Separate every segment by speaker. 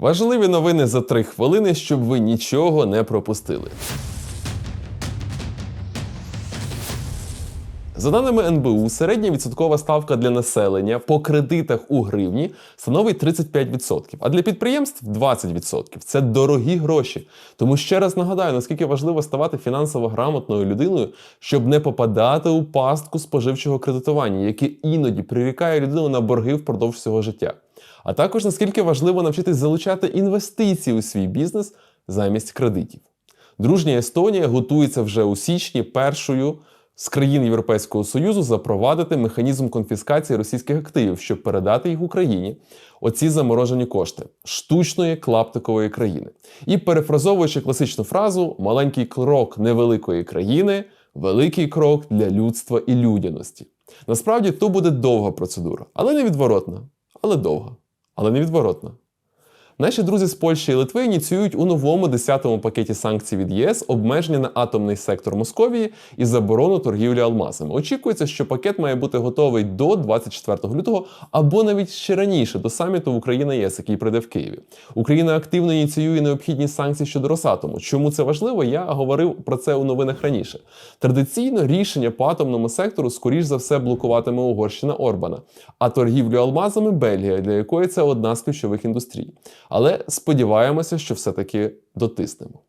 Speaker 1: Важливі новини за три хвилини, щоб ви нічого не пропустили. За даними НБУ, середня відсоткова ставка для населення по кредитах у гривні становить 35%, а для підприємств 20%. Це дорогі гроші. Тому ще раз нагадаю, наскільки важливо ставати фінансово грамотною людиною, щоб не попадати у пастку споживчого кредитування, яке іноді прирікає людину на борги впродовж всього життя. А також наскільки важливо навчитись залучати інвестиції у свій бізнес замість кредитів. Дружня Естонія готується вже у січні першою з країн Європейського Союзу запровадити механізм конфіскації російських активів, щоб передати їх Україні. Оці заморожені кошти штучної клаптикової країни. І перефразовуючи класичну фразу маленький крок невеликої країни, великий крок для людства і людяності. Насправді то буде довга процедура, але невідворотна, але довга, але невідворотна. Наші друзі з Польщі і Литви ініціюють у новому 10-му пакеті санкцій від ЄС обмеження на атомний сектор Московії і заборону торгівлі алмазами. Очікується, що пакет має бути готовий до 24 лютого або навіть ще раніше до саміту Україна ЄС, який прийде в Києві. Україна активно ініціює необхідні санкції щодо Росатому. Чому це важливо? Я говорив про це у новинах раніше. Традиційно рішення по атомному сектору скоріш за все блокуватиме Угорщина Орбана, а торгівлю алмазами Бельгія, для якої це одна з ключових індустрій. Але сподіваємося, що все-таки дотиснемо.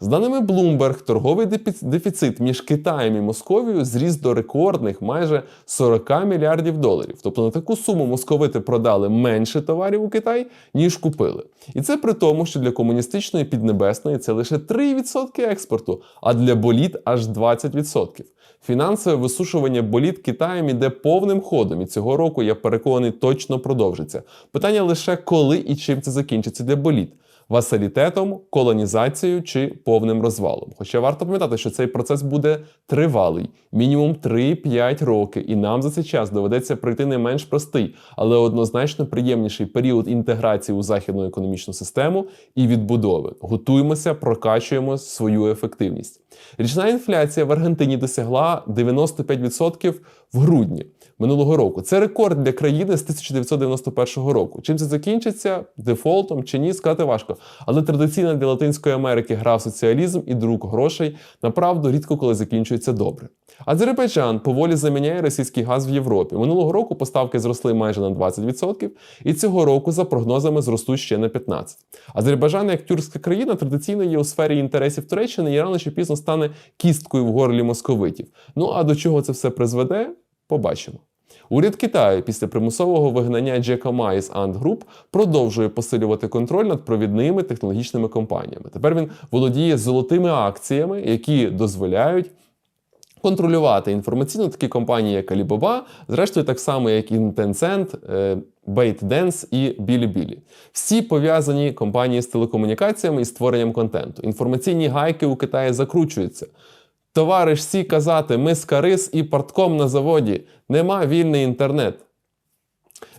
Speaker 1: З даними Bloomberg, торговий дефіцит між Китаєм і Московією зріс до рекордних майже 40 мільярдів доларів. Тобто на таку суму московити продали менше товарів у Китай, ніж купили. І це при тому, що для комуністичної піднебесної це лише 3% експорту, а для боліт аж 20%. Фінансове висушування боліт Китаєм іде повним ходом, і цього року я переконаний точно продовжиться. Питання лише коли і чим це закінчиться для боліт. Васалітетом, колонізацією чи повним розвалом. Хоча варто пам'ятати, що цей процес буде тривалий, мінімум 3-5 років, і нам за цей час доведеться пройти не менш простий, але однозначно приємніший період інтеграції у західну економічну систему і відбудови. Готуємося, прокачуємо свою ефективність. Річна інфляція в Аргентині досягла 95% в грудні минулого року. Це рекорд для країни з 1991 року. Чим це закінчиться? Дефолтом чи ні, сказати важко. Але традиційно для Латинської Америки грав соціалізм і друк грошей направду рідко коли закінчується добре. Азербайджан поволі заміняє російський газ в Європі. Минулого року поставки зросли майже на 20%, і цього року, за прогнозами, зростуть ще на 15%. Азербайджан, як тюркська країна, традиційно є у сфері інтересів Туреччини і рано чи пізно стане кісткою в горлі московитів. Ну а до чого це все призведе? Побачимо. Уряд Китаю після примусового вигнання Джека Ма із Ant Group продовжує посилювати контроль над провідними технологічними компаніями. Тепер він володіє золотими акціями, які дозволяють контролювати інформаційно такі компанії, як Alibaba, зрештою, так само, як і Tencent, е, ByteDance і Bilibili. Всі пов'язані компанії з телекомунікаціями і створенням контенту. Інформаційні гайки у Китаї закручуються. Товариш Сі казати, ми скарис і партком на заводі. Нема вільний інтернет.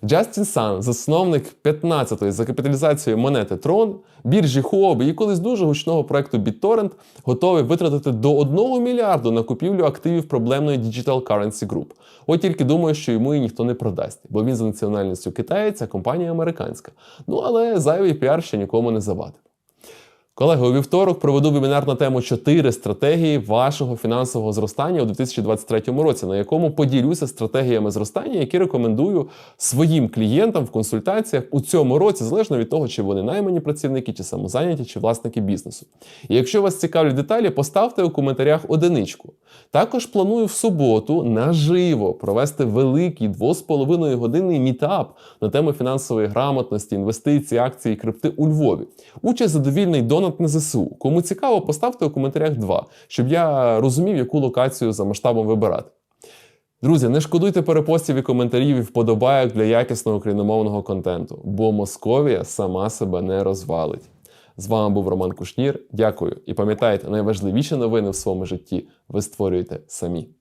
Speaker 1: Джастін Сан, засновник 15-ї за капіталізацією монети Tron, біржі Huobi і колись дуже гучного проекту BitTorrent, готовий витратити до 1 мільярду на купівлю активів проблемної Digital Currency Group. От тільки думаю, що йому і ніхто не продасть, бо він за національністю китаєць, а компанія американська. Ну але зайвий піар ще нікому не завадив. Колеги, у вівторок проведу вебінар на тему 4 стратегії вашого фінансового зростання у 2023 році, на якому поділюся стратегіями зростання, які рекомендую своїм клієнтам в консультаціях у цьому році, залежно від того, чи вони наймані працівники, чи самозайняті, чи власники бізнесу. І якщо вас цікавлять деталі, поставте у коментарях одиничку. Також планую в суботу наживо провести великий 2,5 годинний мітап на тему фінансової грамотності, інвестицій, акцій і крипти у Львові. Участь задовільний донат на ЗСУ. Кому цікаво, поставте у коментарях два, щоб я розумів, яку локацію за масштабом вибирати. Друзі, не шкодуйте перепостів і коментарів і вподобайок для якісного україномовного контенту, бо Московія сама себе не розвалить. З вами був Роман Кушнір. Дякую. І пам'ятайте, найважливіші новини в своєму житті ви створюєте самі.